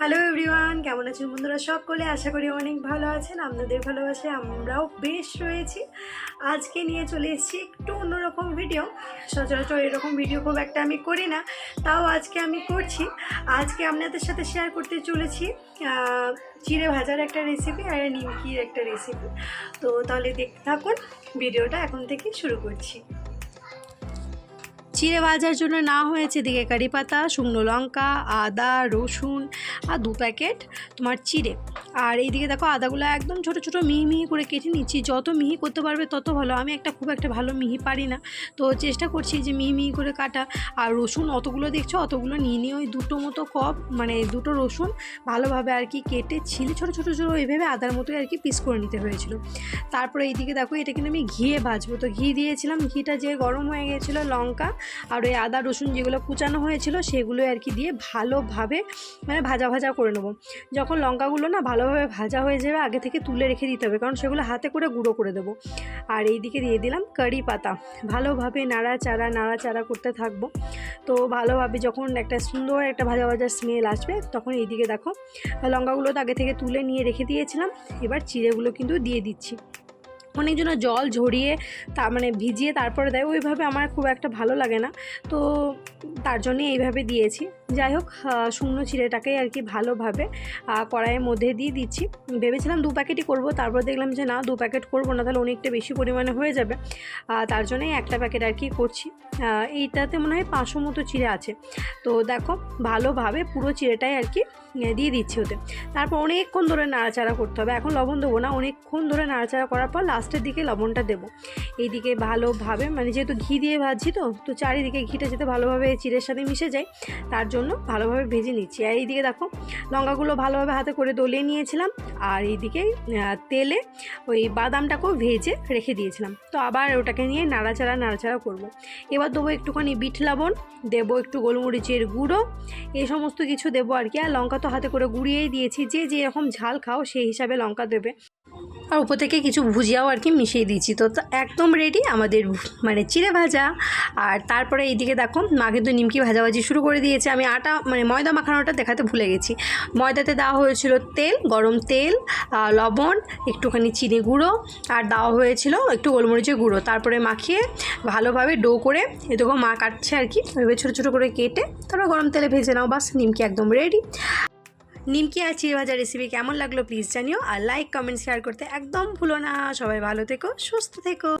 Hello everyone কেমন আছেন বন্ধুরা? সকলে আশা করি অনেক ভালো আছেন। আপনাদের ভালোবাসে আমরাও বেশ রয়েছি। আজকে নিয়ে চলে এসেছি একটু অন্যরকম ভিডিও সচরাচর এরকম ভিডিও খুব একটা আমি করি না, তাও আজকে আমি করছি। আজকে আপনাদের সাথে শেয়ার করতে চলেছি চিড়ে ভাজার একটা রেসিপি আর নিমকির একটা রেসিপি তো তাহলে দেখতে থাকুন ভিডিওটা এখন থেকে শুরু করছি। চিড়ে ভাজার জন্য না হয়েছে দিকে কারি পাতা, শুকনো লঙ্কা, আদা, রসুন আর দু প্যাকেট তোমার চিড়ে। আর এইদিকে দেখো আদাগুলো একদম ছোট ছোট মিহি মিহি করে কেটে নিচ্ছি। যত মিহি করতে পারবে তত ভালো। আমি একটা খুব একটা ভালো মিহি পারি না। তো চেষ্টা করছি যে মিহি মিহি করে কাটা। আর রসুন অতগুলো দেখছ? অতগুলো নিয়ে নিয়ে ওই দুটো মতো কপ মানে দুটো রসুন ভালোভাবে আর কি কেটে ছিলে ছোটো ছোটো ছোটো এইভাবে আদার মতোই আর কি পিস করে নিতে হয়েছিল। তারপরে এইদিকে দেখো এটা কিন্তু আমি ঘিয়ে ভাজবো। তো ঘি দিয়েছিলাম। ঘিটা যে গরম হয়ে গিয়েছিল লঙ্কা আর ওই আদা, রসুন যেগুলো কুচানো হয়েছিল সেগুলো আর কি দিয়ে ভালোভাবে মানে ভাজা ভাজা করে নেব। যখন লঙ্কাগুলো না ভালোভাবে ভাজা হয়ে যাবে আগে থেকে তুলে রেখে দিতে হবে, কারণ সেগুলো হাতে করে গুঁড়ো করে দেবো। আর এই দিকে দিয়ে দিলাম কারি পাতা। ভালোভাবে নাড়াচাড়া নাড়াচাড়া করতে থাকব। তো ভালোভাবে যখন একটা সুন্দর একটা ভাজা ভাজা স্মেল আসবে, তখন এই দিকে দেখো, লঙ্কাগুলো তো আগে থেকে তুলে নিয়ে রেখে দিয়েছিলাম, এবার চিড়েগুলো কিন্তু দিয়ে দিচ্ছি। অনেকজনের জল ঝরিয়ে তা মানে ভিজিয়ে তারপরে দেয়, ওইভাবে আমার খুব একটা ভালো লাগে না। তো তার জন্যে এইভাবে দিয়েছি। যাই হোক শুকনো চিড়েটাকেই আর কি ভালোভাবে কড়াইয়ের মধ্যে দিয়ে দিচ্ছি। ভেবেছিলাম দু প্যাকেটই করব, তারপর দেখলাম যে না, দু প্যাকেট করব না, তাহলে অনেকটা বেশি পরিমাণে হয়ে যাবে। তার জন্যই একটা প্যাকেট আর কি করছি। এইটাতে মনে হয় পাঁচশো মতো চিড়ে আছে। তো দেখো, ভালোভাবে পুরো চিড়েটাই আর কি দিয়ে দিচ্ছি ওতে। তারপর অনেকক্ষণ ধরে নাড়াচাড়া করতে হবে। এখন লবণ দেবো না, অনেকক্ষণ ধরে নাড়াচাড়া করার পর লাস্টের দিকে লবণটা দেবো। এইদিকে ভালোভাবে মানে যেহেতু ঘি দিয়ে ভাজছি তো তো চারিদিকে ঘিটা যাতে ভালোভাবে চিড়ের সাথে মিশে যায়, তার জন্য ভালোভাবে ভেজে নিচ্ছি। আর এইদিকে দেখো, লঙ্কাগুলো ভালোভাবে হাতে করে দলিয়ে নিয়েছিলাম। আর এইদিকে তেলে ওই বাদামটাকেও ভেজে রেখে দিয়েছিলাম। তো আবার ওটাকে নিয়ে নাড়াচাড়া নাড়াচাড়া করব। এবার দেবো একটুখানি বিট লবণ, দেবো একটু গোলমরিচের গুঁড়ো, এই সমস্ত কিছু দেবো আর কি। আর লঙ্কা তো হাতে করে গুঁড়িয়েই দিয়েছি। যে যেরকম ঝাল খাও সেই হিসাবে লঙ্কা দেবে। আর উপর থেকে কিছু ভুজিয়াও আর কি মিশিয়ে দিয়েছি। তো একদম রেডি আমাদের মানে চিড়ে ভাজা। আর তারপরে এইদিকে দেখো, মা কিন্তু নিমকি ভাজাভাজি শুরু করে দিয়েছে। আমি আটা মানে ময়দা মাখানোটা দেখাতে ভুলে গেছি। ময়দাতে দেওয়া হয়েছিল তেল, গরম তেল লবণ, একটুখানি চিনি গুঁড়ো, আর দেওয়া হয়েছিল একটু গোলমরিচের গুঁড়ো। তারপরে মাখিয়ে ভালোভাবে ডো করে এরকম মা কাটছে আর কি। ওইভাবে ছোটো ছোটো করে কেটে তারপর গরম তেলে ভেজে নাও, বাস নিমকি একদম রেডি নিমকি আর চিড়ে ভাজা রেসিপি কেমন লাগল প্লিজ জানিও আর লাইক কমেন্ট শেয়ার করতে একদম ভুলো না। সবাই ভালো থেকো, সুস্থ থেকো।